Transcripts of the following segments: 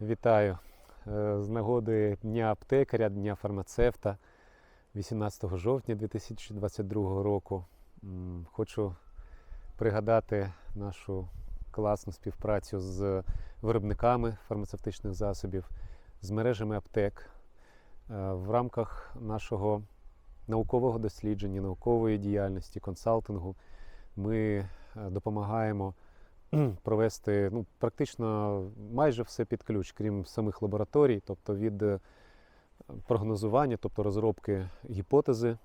Вітаю Е, з нагоди Дня аптекаря, Дня фармацевта 18 жовтня 2022 року. Хочу пригадати нашу класну співпрацю з виробниками фармацевтичних засобів, з мережами аптек Е, в рамках нашого наукового дослідження, наукової діяльності, консалтингу. Ми е, допомагаємо провести ну, практично майже все під ключ, крім самих лабораторій, тобто від е, прогнозування, тобто розробки гіпотези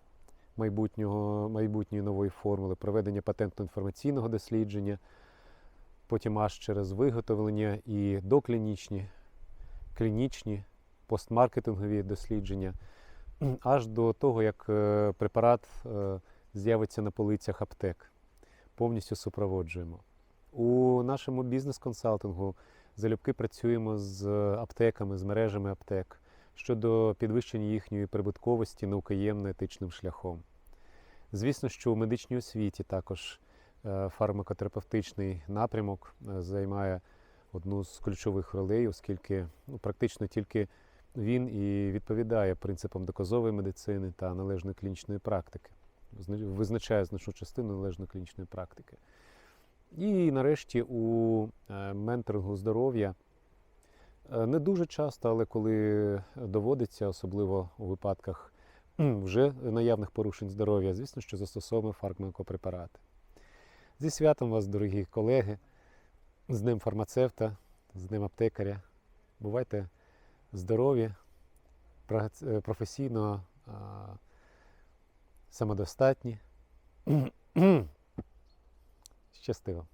майбутнього, майбутньої нової формули, проведення патентно-інформаційного дослідження, потім аж через виготовлення і доклінічні, клінічні, постмаркетингові дослідження, аж до того, як е, препарат е, з'явиться на полицях аптек. Повністю супроводжуємо. У нашому бізнес-консалтингу залюбки працюємо з аптеками, з мережами аптек щодо підвищення їхньої прибутковості наукоємно-етичним шляхом. Звісно, що у медичній освіті також е, фармакотерапевтичний напрямок е, займає одну з ключових ролей, оскільки ну, практично тільки він і відповідає принципам доказової медицини та належної клінічної практики, визначає значну частину належної клінічної практики. І нарешті у е, менторингу здоров'я е, не дуже часто, але коли доводиться, особливо у випадках вже наявних порушень здоров'я, звісно, що застосовуємо фармакопрепарати. Зі святом вас, дорогі колеги, з Днем фармацевта, з Днем аптекаря. Бувайте здорові, е, професійно самодостатні. Щастиво.